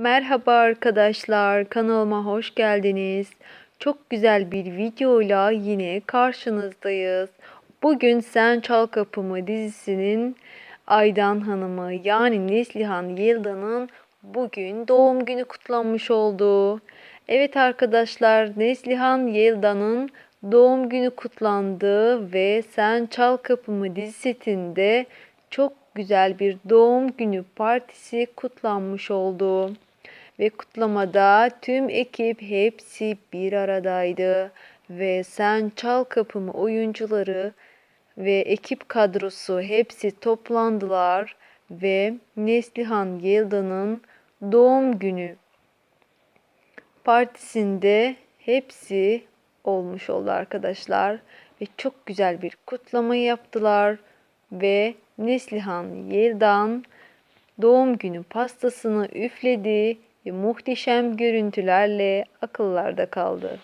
Merhaba arkadaşlar, kanalıma hoş geldiniz. Çok güzel bir videoyla yine karşınızdayız. Bugün Sen Çal Kapımı dizisinin Aydan Hanım'ı yani Neslihan Yılda'nın bugün doğum günü kutlanmış oldu. Evet arkadaşlar, Neslihan Yılda'nın doğum günü kutlandı ve Sen Çal Kapımı dizi setinde çok güzel bir doğum günü partisi kutlanmış oldu. Ve kutlamada tüm ekip hepsi bir aradaydı. Ve Sen Çal Kapımı oyuncuları ve ekip kadrosu hepsi toplandılar. Ve Neslihan Yelda'nın doğum günü partisinde hepsi olmuş oldu arkadaşlar. Ve çok güzel bir kutlama yaptılar. Ve Neslihan Yeldan doğum günü pastasını üfledi ve muhteşem görüntülerle akıllarda kaldı.